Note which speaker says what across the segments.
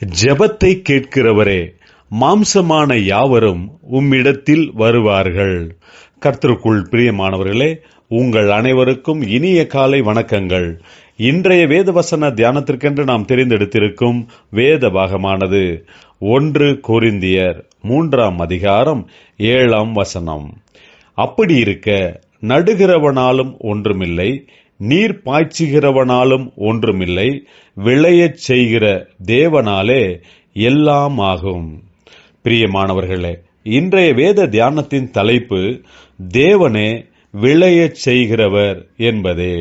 Speaker 1: ஜெபத்தை கேட்கிறவரே மாம்சமான யாவரும் உம்மிடத்தில் வருவார்கள். கர்த்தருக்குள் பிரியமானவர்களே உங்கள் அனைவருக்கும் இனிய காலை வணக்கங்கள். இன்றைய வேதவசன தியானத்திற்கென்று நாம் தெரிந்தெடுத்திருக்கும் வேத பாகமானது ஒன்று கொரிந்தியர் மூன்றாம் அதிகாரம் ஏழாம் வசனம். அப்படி இருக்க நடுகிறவனாலும் ஒன்றுமில்லை நீர் பாய்ச்சுகிறவனாலும் ஒன்றுமில்லை விளையச் செய்கிற தேவனாலே எல்லாம் ஆகும் பிரியமானவர்களே இன்றைய வேத தியானத்தின் தலைப்பு தேவனே விளையச் செய்கிறவர் என்பதே.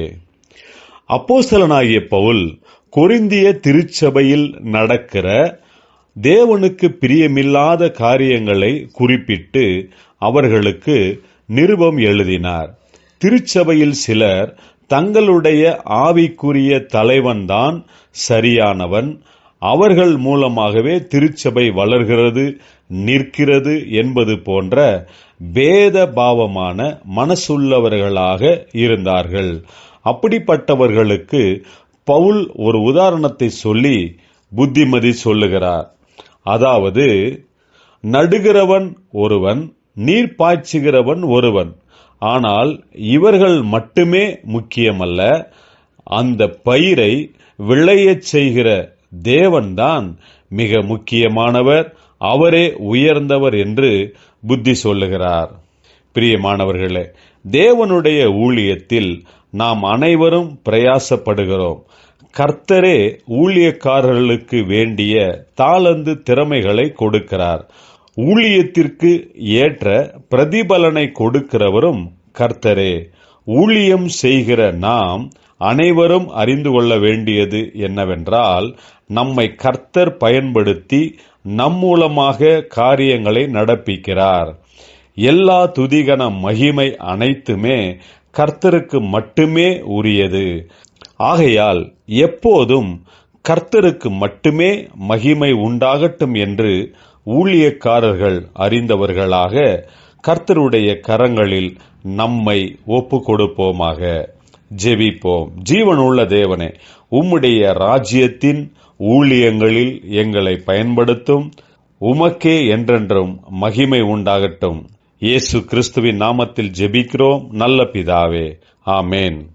Speaker 1: அப்போஸ்தலனாகிய பவுல் கொரிந்திய திருச்சபையில் நடக்கிற தேவனுக்கு பிரியமில்லாத காரியங்களை குறிப்பிட்டு அவர்களுக்கு நிருபம் எழுதினார். திருச்சபையில் சிலர் தங்களுடைய ஆவிக்குரிய தலைவன்தான் சரியானவன். அவர்கள் மூலமாகவே திருச்சபை வளர்கிறது நிற்கிறது என்பது போன்ற பேத பாவமான மனசுள்ளவர்களாக இருந்தார்கள். அப்படிப்பட்டவர்களுக்கு பவுல் ஒரு உதாரணத்தை சொல்லி புத்திமதி சொல்லுகிறார். அதாவது நடுகிறவன் ஒருவன் நீர் பாய்ச்சுகிறவன் ஒருவன். ஆனால் இவர்கள் மட்டுமே முக்கியமல்ல அந்த பயிரை விளையச் செய்கிற தேவன்தான் மிக முக்கியமானவர் அவரே உயர்ந்தவர் என்று புத்தி சொல்லுகிறார். பிரியமானவர்களே தேவனுடைய ஊழியத்தில் நாம் அனைவரும் பிரயாசப்படுகிறோம். கர்த்தரே ஊழியக்காரர்களுக்கு வேண்டிய தாளந்து திறமைகளை கொடுக்கிறார். ஊழியத்திற்கு ஏற்ற பிரதிபலனை கொடுக்கிறவரும் கர்த்தரே. ஊழியம் செய்கிற நாம் அனைவரும் அறிந்து கொள்ள வேண்டியது என்னவென்றால் நம்மை கர்த்தர் பயன்படுத்தி நம் மூலமாக காரியங்களை நடப்பிக்கிறார். எல்லா துதிகன மகிமை அனைத்துமே கர்த்தருக்கு மட்டுமே உரியது. ஆகையால் எப்போதும் கர்த்தருக்கு மட்டுமே மகிமை உண்டாகட்டும் என்று ஊழியக்காரர்கள் அறிந்தவர்களாக கர்த்தருடைய கரங்களில் நம்மை ஒப்பு கொடுப்போமாக ஜெபிப்போம். ஜீவனுள்ள தேவனே உம்முடைய ராஜ்யத்தின் ஊழியங்களில் எங்களை பயன்படுத்தும். உமக்கே என்றென்றும் மகிமை உண்டாகட்டும். இயேசு கிறிஸ்துவின் நாமத்தில் ஜெபிக்கிறோம். நல்ல பிதாவே. ஆமேன்.